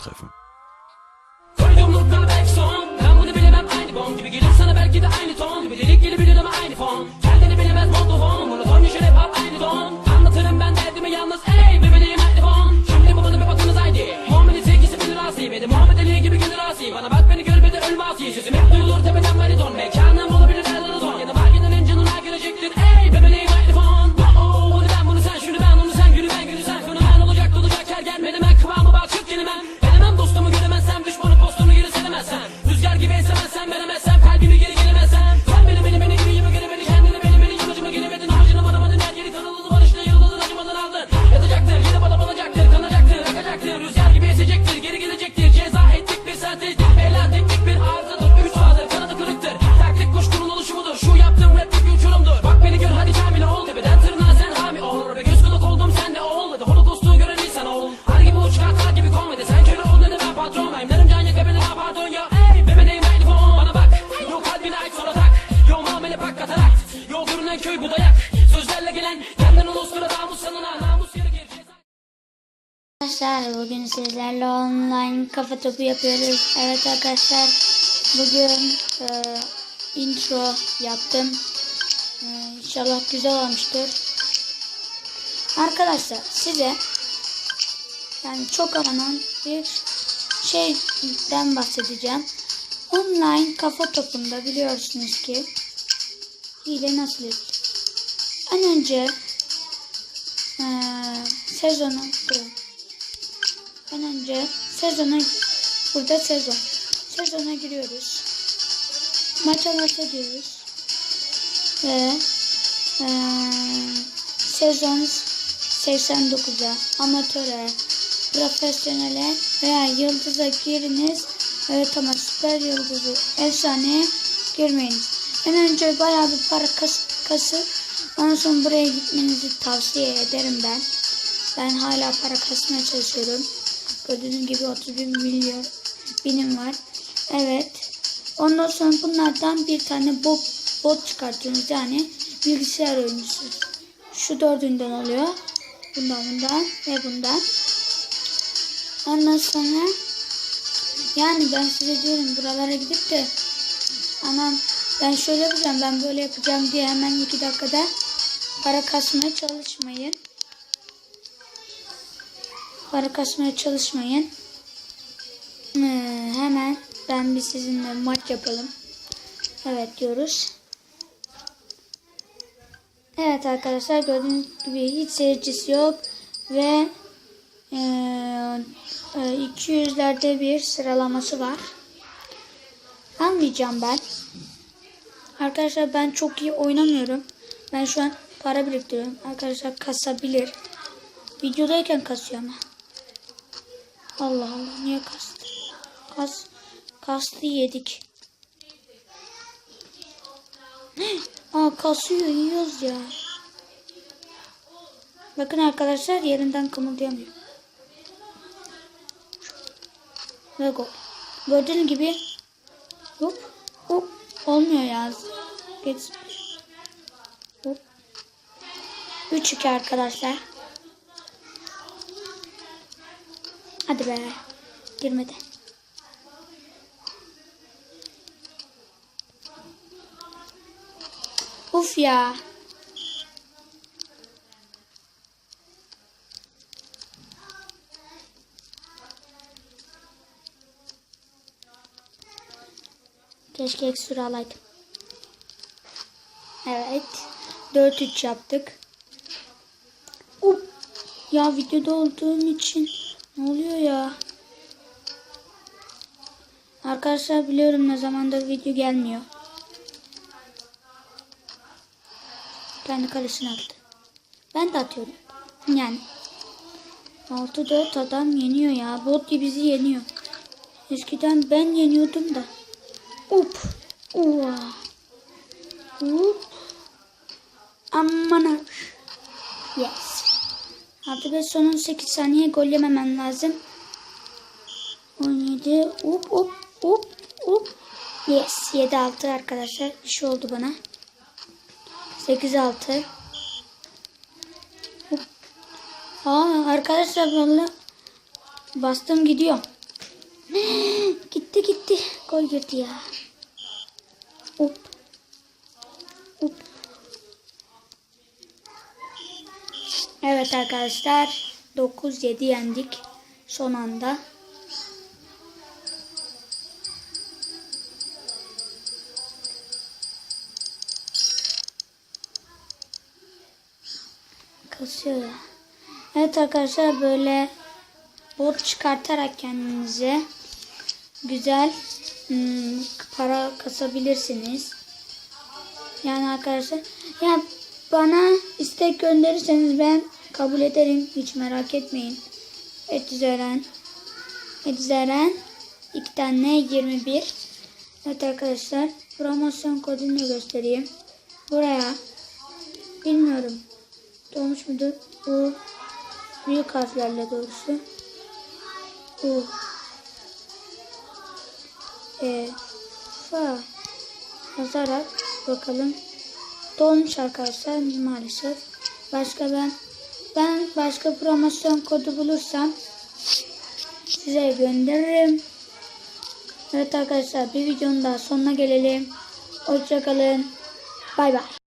treffen. Aynı bon Gibi gelir sana belki de aynı ton Gibi. Delik gibi bilir ama aynı fon Arkadaşlar bugün sizlerle online kafa topu yapıyoruz. Evet arkadaşlar bugün e, intro yaptım. E, inşallah güzel olmuştur. Arkadaşlar size yani çok aranan bir şeyden bahsedeceğim. Online kafa topunda biliyorsunuz ki hile nasıl yapılır? En önce e, sezonu durun. En önce sezona burada sezon. Sezona giriyoruz. Maça başlıyoruz. Ve eee sezon 89'a, amatöre, profesyonele veya yıldıza giriniz. Evet ama süper yıldızı efsaneye girmeyin. En önce bayağı bir para kas, kasıp ondan sonra buraya gitmenizi tavsiye ederim ben. Ben hala para kasmaya çalışıyorum. Gördüğünüz gibi 31 milyon binim var. Evet. Ondan sonra bunlardan bir tane bot, bot çıkartıyorsunuz. Yani bilgisayar oyuncusu. Şu dördünden oluyor. Bundan bundan ve bundan. Ondan sonra yani ben size diyorum buralara gidip de anam ben şöyle yapacağım ben böyle yapacağım diye hemen iki dakikada para kasmaya çalışmayın para kasmaya çalışmayın. Ee, hemen ben bir sizinle maç yapalım. Evet diyoruz. Evet arkadaşlar gördüğünüz gibi hiç seyircisi yok ve e, e, 200'lerde bir sıralaması var. Almayacağım ben. Arkadaşlar ben çok iyi oynamıyorum. Ben şu an para biriktiriyorum. Arkadaşlar kasabilir. Videodayken kasıyor ama. Allah Allah niye kastı? Kas, kastı yedik. Aa kasıyor yiyoruz ya. Bakın arkadaşlar yerinden kımıldayamıyor. Ve gol. Gördüğünüz gibi hop hop olmuyor ya. Geç. Hop. 3-2 arkadaşlar. Hadi be. Girmedi. Uf ya. Keşke ekstra alaydım. Evet. 4-3 yaptık. Up. Ya videoda olduğum için ne oluyor ya? Arkadaşlar biliyorum ne zamandır video gelmiyor. Kendi kalesine attı. Ben de atıyorum. Yani. 6-4 adam yeniyor ya. Bot gibi bizi yeniyor. Eskiden ben yeniyordum da. Up. Ua. Up. Aman ha. Yes. 5 son 18 saniye gol yememem lazım. 17. Up up up up. Yes. 7-6 arkadaşlar. Bir şey oldu bana. 8-6. Aa arkadaşlar valla bastım gidiyor. gitti gitti. Gol girdi ya. Evet arkadaşlar. 9-7 yendik. Son anda. Kasıyor. Evet arkadaşlar böyle bot çıkartarak kendinize güzel hmm, para kasabilirsiniz. Yani arkadaşlar ya bana istek gönderirseniz ben kabul ederim. Hiç merak etmeyin. Etizören Etizören iki tane 21 Evet arkadaşlar promosyon kodunu göstereyim. Buraya bilmiyorum Dolmuş mudur? U. Büyük harflerle doğrusu. U. E. Fa. Yazarak bakalım. Dolmuş arkadaşlar maalesef. Başka ben ben başka promosyon kodu bulursam size gönderirim. Evet arkadaşlar bir videonun daha sonuna gelelim. Hoşçakalın. Bay bay.